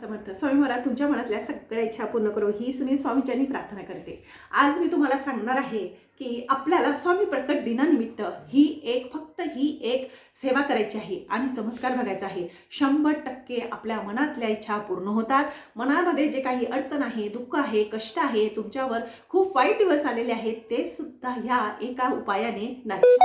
समर्थ स्वामी मला तुमच्या मनातल्या सगळ्या इच्छा पूर्ण करो हीच मी स्वामीच्यांनी प्रार्थना करते. आज मी तुम्हाला सांगणार आहे की आपल्याला स्वामी प्रकट दिनानिमित्त ही एक फक्त ही एक सेवा करायची आहे आणि चमत्कार बघायचा आहे. शंभर टक्के आपल्या मनातल्या इच्छा पूर्ण होतात. मनामध्ये जे काही अडचण आहे दुःख आहे कष्ट आहे तुमच्यावर खूप वाईट दिवस आलेले आहेत ते सुद्धा ह्या एका उपायाने नाही.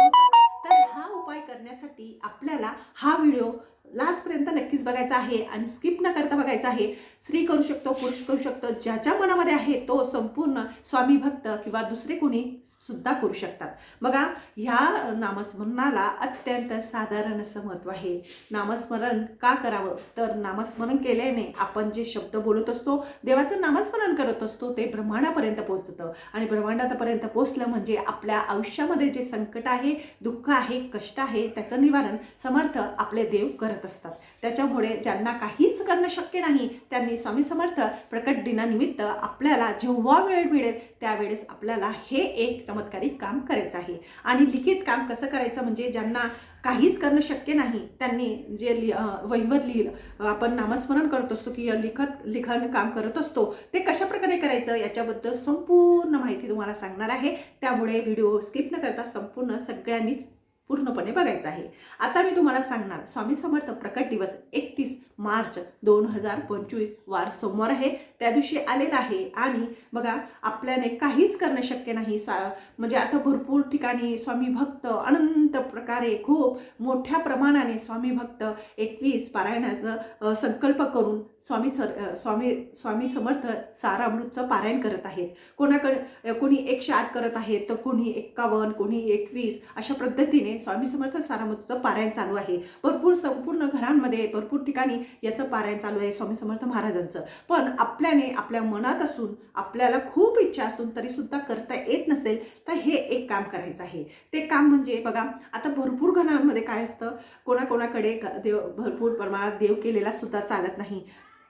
तर हा उपाय करण्यासाठी आपल्याला हा व्हिडिओ लास्टपर्यंत नक्कीच बघायचा आहे आणि स्किप न करता बघायचा आहे. स्त्री करू शकतो पुरुष करू शकतो ज्याच्या मनामध्ये आहे तो संपूर्ण स्वामी भक्त किंवा दुसरे कोणी सुद्धा करू शकतात. बघा ह्या नामस्मरणाला अत्यंत साधारण असं महत्त्व आहे. नामस्मरण का करावं? तर नामस्मरण केल्याने आपण जे शब्द बोलत असतो देवाचं नामस्मरण करत असतो ते ब्रह्मांडापर्यंत पोहोचतं. आणि ब्रह्मांडापर्यंत पोहोचलं म्हणजे आपल्या आयुष्यामध्ये जे संकट आहे दुःख आहे कष्ट आहे त्याचं निवारण समर्थ आपले देव करत असतात. त्याच्यामुळे ज्यांना काहीच करणं शक्य नाही त्यांनी स्वामी समर्थ प्रकट दिनानिमित्त आपल्याला जेव्हा वेळ मिळेल त्यावेळेस आपल्याला हे एक चमत्कारिक काम करायचं आहे. आणि लिखित काम कसं करायचं म्हणजे ज्यांना काहीच करणं शक्य नाही त्यांनी जे लि वैवत लिहिलं आपण नामस्मरण करत असतो की लिखत लिखाण काम करत असतो ते कशा प्रकारे करायचं याच्याबद्दल संपूर्ण माहिती तुम्हाला सांगणार आहे. त्यामुळे व्हिडिओ स्किप न करता संपूर्ण सगळ्यांनीच पूर्णपणे बघायचं आहे. आता मी तुम्हाला सांगणार स्वामी समर्थ प्रकट दिवस एकतीस मार्च दोन हजार पंचवीस वार सोमवार आहे. त्या दिवशी आलेला आहे आणि बघा आपल्याने काहीच करणं शक्य नाही. सा म्हणजे आता भरपूर ठिकाणी स्वामी भक्त अनंत प्रकारे खूप मोठ्या प्रमाणाने स्वामी भक्त एकवीस पारायणाचं संकल्प करून स्वामी सर स्वामी स्वामी समर्थ सारामृतचं पारायण करत आहेत. कोणाकडे कोणी एकशे आठ करत आहेत तर कोणी एक्कावन्न कोणी एकवीस अशा पद्धतीने स्वामी समर्थ सारामृतचं पारायण चालू आहे. भरपूर संपूर्ण घरांमध्ये भरपूर ठिकाणी याचं पारायण चालू आहे स्वामी समर्थ महाराजांचं. पण आपल्याने आपल्या मनात असून आपल्याला खूप इच्छा असून तरीसुद्धा करता येत नसेल तर हे एक काम करायचं आहे. ते काम म्हणजे बघा आता भरपूर घरांमध्ये काय असतं? कोणाकोणाकडे देव भरपूर प्रमाणात देव केलेला सुद्धा चालत नाही.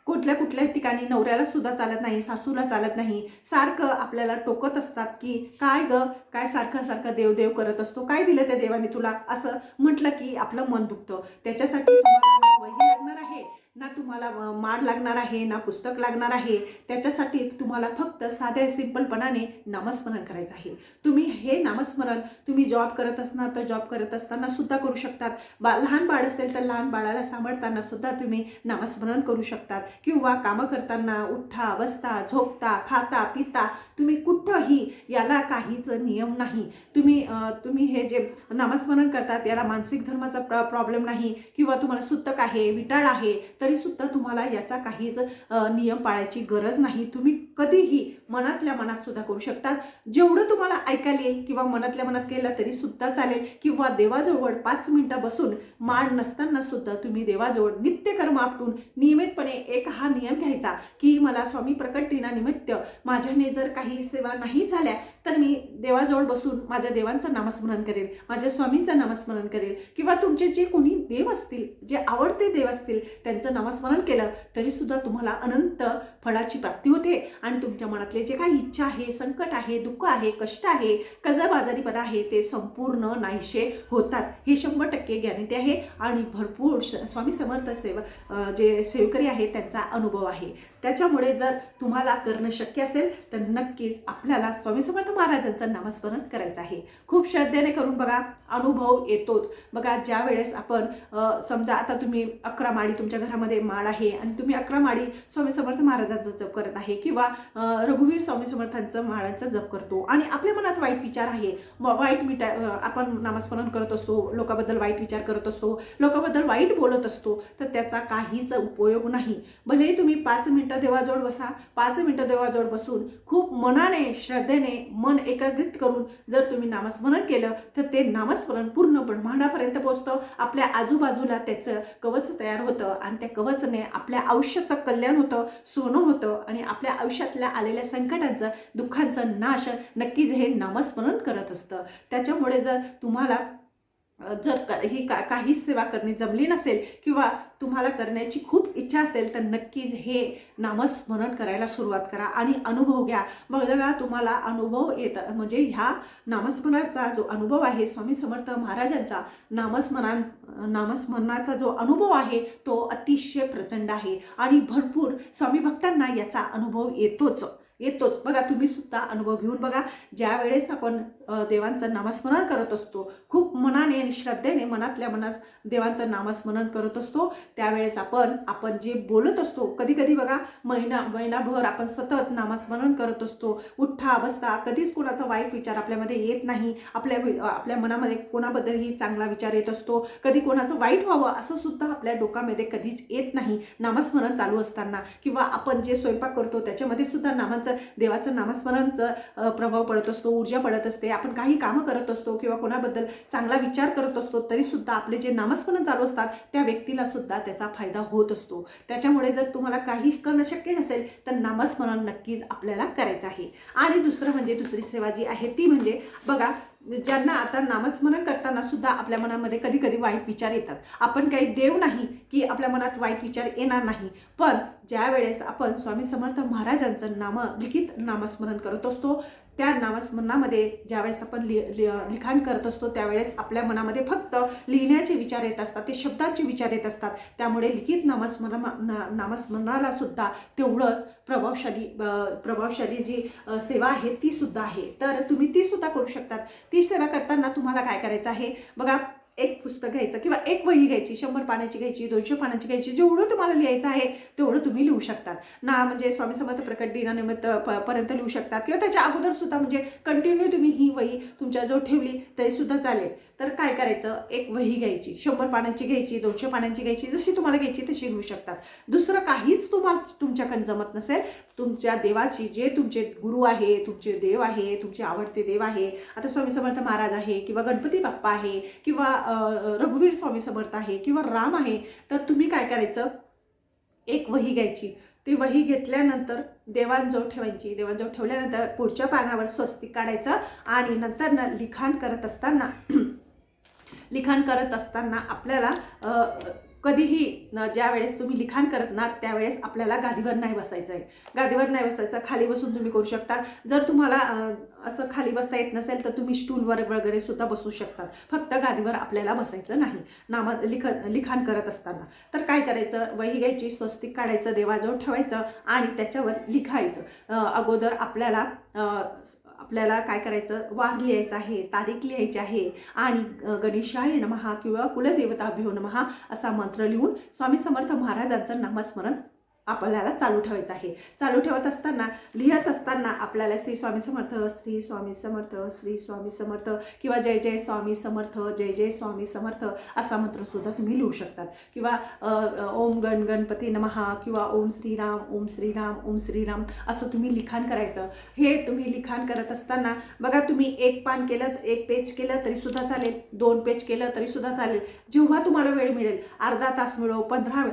कुठल्या कुठल्या ठिकाणी नवऱ्याला सुद्धा चालत नाही सासूला चालत नाही. सारखं आपल्याला टोकत असतात की काय ग? काय सारखं सारखं देवदेव करत असतो? काय दिलं त्या देवाने तुला? असं म्हटलं की आपलं मन दुखतं. त्याच्यासाठी तुम्हाला वही लागणार आहे. ना तुम्हाला माड लागणार आहे ना पुस्तक लागणार आहे त्याच्यासाठी तुम्हाला फक्त साध्या सिंपलपणाने नामस्मरण करायचं आहे. तुम्ही हे नामस्मरण तुम्ही जॉब करत असणार तर जॉब करत असताना सुद्धा करू शकतात. बा लहान बाळ असेल तर लहान बाळाला सांभाळताना सुद्धा तुम्ही नामस्मरण करू शकतात. किंवा कामं करताना उठा बसता झोपता खाता पिता तुम्ही कुठंही याला काहीच नियम नाही. तुम्ही तुम्ही हे जे नामस्मरण करतात याला मानसिक धर्माचा प्रॉब्लेम नाही. किंवा तुम्हाला सुतक आहे विटाळ आहे तरीसुद्धा तुम्हाला याचा काहीच नियम पाळायची गरज नाही. तुम्ही कधीही मनातल्या मनात सुद्धा करू शकतात जेवढं तुम्हाला ऐकायला येईल किंवा मनातल्या मनात केलं तरी सुद्धा चालेल. किंवा देवाजवळ पाच मिनटं बसून माड नसताना सुद्धा तुम्ही देवाजवळ नित्यकर्म आपटून नियमितपणे एक हा नियम घ्यायचा की मला स्वामी प्रकट दिनानिमित्त माझ्याने जर काही सेवा नाही झाल्या तर मी देवाजवळ बसून माझ्या देवांचं नामस्मरण करेल माझ्या स्वामींचं नामस्मरण करेल. किंवा तुमचे जे कोणी देव असतील जे आवडते देव असतील त्यांचं नामस्मरण केलं तरी सुद्धा तुम्हाला अनंत फळाची प्राप्ती होते आणि तुमच्या मनातले जे काही इच्छा आहे संकट आहे दुःख आहे कष्ट आहे कर्जबाजारीपणा आहे ते संपूर्ण नाहीशे होतात. हे शंभर टक्के गॅरंटी आहे आणि भरपूर श- स्वामी समर्थ सेव जे सेवकरी आहेत त्यांचा अनुभव आहे. त्याच्यामुळे जर तुम्हाला करणं शक्य असेल तर नक्कीच आपल्याला स्वामी समर्थ महाराजांचं नामस्मरण करायचं आहे. खूप श्रद्धेने करून बघा अनुभव येतोच. बघा ज्या वेळेस आपण समजा आता तुम्ही अकरा माळी तुमच्या घरामध्ये माळ आहे आणि तुम्ही अकरा माळी स्वामी समर्थ महाराज महाराजांचा जप करत आहे किंवा रघुवीर स्वामी समर्थांचं महाराजांचा जप करतो आणि आपल्या मनात वाईट विचार आहे. वाईट मिटा आपण नामस्मरण करत असतो लोकांबद्दल वाईट विचार करत असतो लोकांबद्दल वाईट बोलत असतो तर त्याचा काहीच उपयोग नाही. भले तुम्ही पाच मिनटं देवाजवळ बसा पाच मिनटं देवाजवळ बसून खूप मनाने श्रद्धेने मन एकाग्रित करून जर तुम्ही नामस्मरण केलं तर ते नामस्मरण पूर्ण ब्रह्मांडापर्यंत पोहोचतं. आपल्या आजूबाजूला त्याचं कवच तयार होतं आणि त्या कवचने आपल्या आयुष्याचं कल्याण होतं. सोनं होतं आणि आपल्या आयुष्यातल्या आलेल्या संकटांचं दुःखांचं नाश नक्कीच हे नामस्मरण करत असतं. त्याच्यामुळे जर तुम्हाला जर का ही का काहीच सेवा करणे जमली नसेल किंवा तुम्हाला करण्याची खूप इच्छा असेल तर नक्कीच हे नामस्मरण करायला सुरुवात करा आणि अनुभव घ्या. बघा तुम्हाला अनुभव येत म्हणजे ह्या नामस्मरणाचा जो अनुभव आहे स्वामी समर्थ महाराजांचा नामस्मरण नामस्मरणाचा जो अनुभव आहे तो अतिशय प्रचंड आहे. आणि भरपूर स्वामी भक्तांना याचा अनुभव येतोच. येतोच. बघा तुम्ही सुद्धा अनुभव घेऊन बघा. ज्या वेळेस आपण देवांचं नामस्मरण करत असतो खूप मनाने आणि श्रद्धेने मनातल्या मनास देवांचं नामस्मरण करत असतो त्यावेळेस आपण आपण जे बोलत असतो कधी कधी बघा महिना महिनाभर आपण सतत नामस्मरण करत असतो. उठ्ठा अवस्था कधीच कोणाचा वाईट विचार आपल्यामध्ये येत नाही. आपल्या आपल्या मनामध्ये कोणाबद्दलही चांगला विचार येत असतो. कधी कोणाचं वाईट व्हावं असं सुद्धा आपल्या डोकामध्ये कधीच येत नाही. नामस्मरण चालू असताना किंवा आपण जे स्वयंपाक करतो त्याच्यामध्ये सुद्धा नामांचं देवाचं नामस्मरणचं प्रभाव पडत असतो ऊर्जा पडत असते. आपण काही कामं करत असतो किंवा कोणाबद्दल चांगला विचार करत असतो तरी सुद्धा आपले जे नामस्मरण चालू असतात त्या व्यक्तीला सुद्धा त्याचा फायदा होत असतो. त्याच्यामुळे जर तुम्हाला काही करणं शक्य नसेल तर नामस्मरण नक्कीच आपल्याला करायचं आहे. आणि दुसरं म्हणजे दुसरी सेवा जी आहे ती म्हणजे बघा ज्यांना आता नामस्मरण करताना सुद्धा आपल्या मनामध्ये कधी कधी वाईट विचार येतात. आपण काही देव नाही की आपल्या मनात वाईट विचार येणार नाही. पण ज्या वेळेस आपण स्वामी समर्थ महाराजांचं नाम लिखित नामस्मरण करत असतो त्या नामस्मरणामध्ये ज्यावेळेस आपण लि लि लिखाण करत असतो त्यावेळेस आपल्या मनामध्ये फक्त लिहिण्याचे विचार येत असतात ते शब्दांचे विचार येत असतात. त्यामुळे लिखित नामस्मरण ना- नामस्मरणाला सुद्धा तेवढंच प्रभावशाली प्रभावशाली जी सेवा आहे ती सुद्धा आहे. तर तुम्ही ती सुद्धा करू शकतात. ती सेवा करताना तुम्हाला काय करायचं आहे? बघा एक पुस्तक घ्यायचं किंवा एक वही घ्यायची शंभर पानाची घ्यायची दोनशे पानाची घ्यायची जेवढं तुम्हाला लिहायचं आहे तेवढं तुम्ही लिहू शकतात. ना म्हणजे स्वामी समर्थ प्रकट दिनानिमित्त प पर्यंत लिहू शकतात किंवा त्याच्या अगोदर सुद्धा म्हणजे कंटिन्यू तुम्ही ही वही तुमच्या जो ठेवली तरी सुद्धा चालेल. तर काय करायचं? एक वही घ्यायची शंभर पानांची घ्यायची दोनशे पानांची घ्यायची जशी तुम्हाला घ्यायची तशी लिहू शकतात. दुसरं काहीच तुम्हाला तुमच्याकडे जमत नसेल. तुमच्या देवाची जे तुमचे गुरु आहे तुमचे देव आहे तुमचे आवडते देव आहे. आता स्वामी समर्थ महाराज आहे किंवा गणपती बाप्पा आहे किंवा रघुवीर स्वामी समर्थ आहे किंवा राम आहे तर तुम्ही काय करायचं? एक वही घ्यायची. ती वही घेतल्यानंतर देवांजवळ ठेवायची. देवांजवळ ठेवल्यानंतर पुढच्या पानावर स्वस्तिक काढायचं आणि नंतर ना लिखाण करत असताना लिखाण करत असताना आपल्याला कधीही न- ज्या वेळेस तुम्ही लिखाण करणार त्यावेळेस आपल्याला गादीवर नाही बसायचं आहे गादीवर नाही बसायचं खाली बसून तुम्ही करू शकता. जर तुम्हाला असं खाली बसता येत नसेल तर तुम्ही स्टूलवर वगैरे सुद्धा बसू शकतात फक्त गादीवर आपल्याला बसायचं नाही. नामा लिख लिखाण करत असताना. तर काय करायचं? वही घ्यायची स्वस्तिक काढायचं देवाजवळ ठेवायचं आणि त्याच्यावर लिखायचं. अगोदर आपल्याला आपल्याला काय करायचं? वार लिहायचं आहे तारीख लिहायची आहे आणि गणेशाय नमहा किंवा कुलदेवताभ्यो नमहा असा मंत्र लिहून स्वामी समर्थ महाराजांचं नामस्मरण आपल्याला चालू ठेवायचं आहे. चालू ठेवत असताना लिहत असताना आपल्याला श्री स्वामी समर्थ श्री स्वामी समर्थ श्री स्वामी समर्थ किंवा जय जय स्वामी समर्थ जय जय स्वामी समर्थ असा मंत्र सुद्धा तुम्ही लिहू शकतात. किंवा ओम गण गणपती नमहा किंवा ओम श्रीराम ओम श्रीराम ओम श्रीराम असं तुम्ही लिखाण करायचं. हे तुम्ही लिखाण करत असताना बघा तुम्ही एक पान केलं एक पेज केलं तरी सुद्धा चालेल दोन पेज केलं तरी सुद्धा चालेल. जेव्हा तुम्हाला वेळ मिळेल अर्धा तास मिळो पंधरा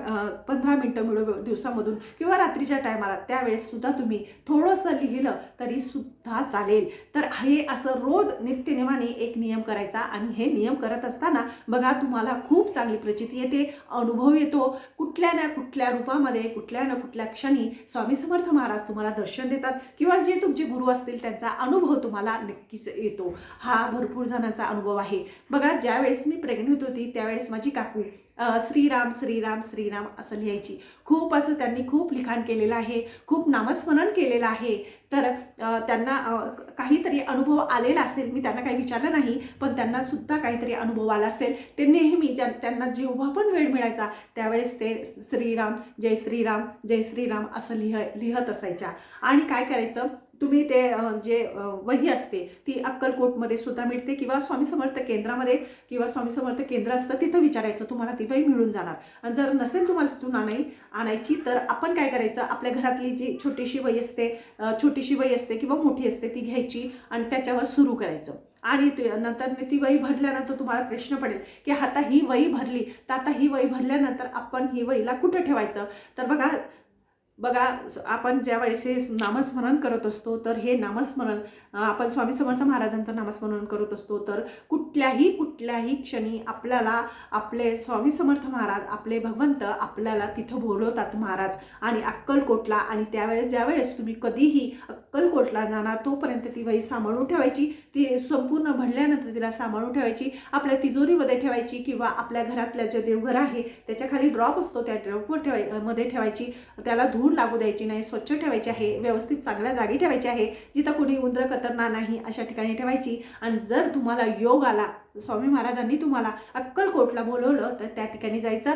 पंधरा मिनटं मिळो दिवसामधून किंवा रात्रीच्या टायमाला त्यावेळेस सुद्धा तुम्ही थोडंसं लिहिलं तरी सुद्धा चालेल. तर हे असं रोज नित्यनेमाने एक नियम करायचा आणि हे नियम करत असताना बघा तुम्हाला खूप चांगली प्रचिती येते अनुभव येतो. कुठल्या ना कुठल्या रूपामध्ये कुठल्या ना कुठल्या क्षणी स्वामी समर्थ महाराज तुम्हाला दर्शन देतात किंवा जे तुमचे गुरु असतील त्यांचा अनुभव तुम्हाला नक्कीच येतो. हा भरपूर जणांचा अनुभव आहे. बघा ज्यावेळेस मी प्रेग्नेंट होती त्यावेळेस माझी काकू श्रीराम श्रीराम श्रीराम असं लिहायची. खूप असं त्यांनी खूप लिखाण केलेलं आहे खूप नामस्मरण केलेलं आहे. तर त्यांना काहीतरी अनुभव आलेला असेल मी त्यांना काही विचारलं नाही पण त्यांना सुद्धा काहीतरी अनुभव आला असेल ते नेहमी ज्या त्यांना जेव्हा पण वेळ मिळायचा त्यावेळेस ते श्रीराम जय श्रीराम जय श्रीराम असं लिह लिहत असायच्या. आणि काय करायचं? तुम्ही ते जे वही असते ती अक्कलकोटमध्ये सुद्धा मिळते किंवा स्वामी समर्थ केंद्रामध्ये किंवा स्वामी समर्थ केंद्र असतं तिथं विचारायचं तुम्हाला ती वही मिळून जाणार. आणि जर नसेल तुम्हाला तिथून आणाय आणायची तर आपण काय करायचं आपल्या घरातली जी छोटीशी वही असते छोटीशी वही असते किंवा मोठी असते ती घ्यायची आणि त्याच्यावर सुरू करायचं. आणि नंतर ती वही भरल्यानंतर तुम्हाला प्रश्न पडेल की आता ही वही भरली तर आता ही वही भरल्यानंतर आपण ही वहीला कुठं ठेवायचं? तर बघा बघा आपण ज्या वेळेस हे नामस्मरण करत असतो तर हे नामस्मरण आपण स्वामी समर्थ महाराजांचं नामस्मरण करत असतो तर कुठल्याही कुठल्याही क्षणी आपल्याला आपले स्वामी समर्थ महाराज आपले भगवंत आपल्याला तिथं बोलवतात महाराज आणि अक्कलकोटला. आणि त्यावेळेस ज्यावेळेस तुम्ही कधीही अक्कलकोटला जाणार तोपर्यंत ती वही सांभाळून ठेवायची. ती संपूर्ण भरल्यानंतर तिला सांभाळून ठेवायची. आपल्या तिजोरीमध्ये ठेवायची किंवा आपल्या घरातल्या जे देवघर आहे त्याच्याखाली ड्रॉप असतो त्या ड्रॉपवर ठेवायमध्ये ठेवायची. त्याला धूळ लागू द्यायची नाही स्वच्छ ठेवायची आहे व्यवस्थित चांगल्या जागी ठेवायची आहे जिथं कोणी उंदर कतरणार नाही अशा ठिकाणी ठेवायची. आणि जर तुम्हाला योग आला स्वामी महाराजांनी तुम्हाला अक्कलकोटला बोलवलं तर त्या ठिकाणी जायचं.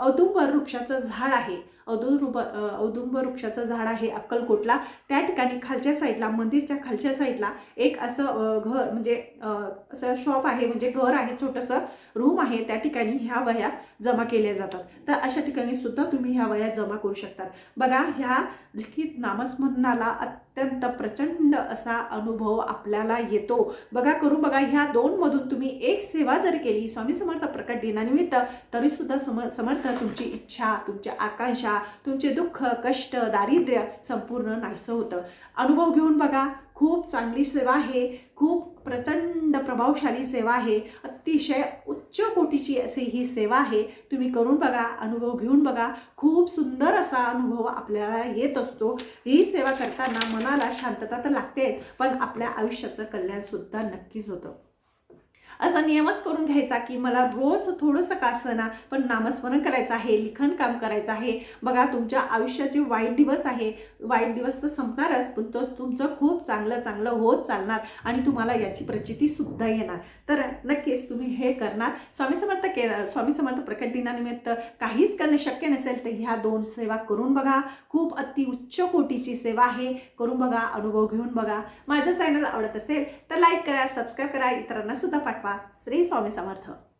औदुंबर वृक्षाचं झाड आहे. औदुंब औदुंब औदुंबर वृक्षाचं झाड आहे अक्कलकोटला. त्या ठिकाणी खालच्या साईडला मंदिरच्या खालच्या साईडला एक असं घर म्हणजे असं शॉप आहे म्हणजे घर आहे छोटंसं रूम आहे. त्या ठिकाणी ह्या वह्या जमा केल्या जातात. तर अशा ठिकाणी सुद्धा तुम्ही ह्या वह्या जमा करू शकतात. बघा ह्या लिखित नामस्मरणाला अत्यंत प्रचंड असा अनुभव आपल्याला येतो. बघा करू बघा ह्या दोनमधून तुम्ही एक सेवा जर केली स्वामी समर्थ प्रकट दिनानिमित्त तरीसुद्धा सम समर्थ तुमची इच्छा तुमची आकांक्षा तुमचे दुःख कष्ट दारिद्र्य संपूर्ण नाहीसं होतं. अनुभव घेऊन बघा खूप चांगली सेवा आहे खूप प्रचंड प्रभावशाली सेवा आहे अतिशय उच्च कोटीची अशी ही सेवा आहे. तुम्ही करून बघा अनुभव घेऊन बघा. खूप सुंदर असा अनुभव आपल्याला येत असतो. ही सेवा करताना मनाला शांतता तर लागते पण आपल्या आयुष्याचं कल्याणसुद्धा नक्कीच होतं. असा नियमच करून घ्यायचा की मला रोज थोडंसं का असना पण नामस्मरण करायचं आहे लिखाण काम करायचं आहे. बघा तुमच्या आयुष्याचे वाईट दिवस आहे. वाईट दिवस तर संपणारच पण तो तुमचं खूप चांगलं चांगलं होत चालणार आणि तुम्हाला याची प्रचिती सुद्धा येणार. तर नक्कीच तुम्ही हे करणार. स्वामी समर्थ के स्वामी समर्थ प्रकट दिनानिमित्त काहीच करणं शक्य नसेल तर ह्या दोन सेवा करून बघा. खूप अति उच्च कोटीची सेवा आहे. करून बघा अनुभव घेऊन बघा. माझं चॅनल आवडत असेल तर लाईक करा सबस्क्राईब करा इतरांना सुद्धा पाठवा श्री स्वामी समर्थ.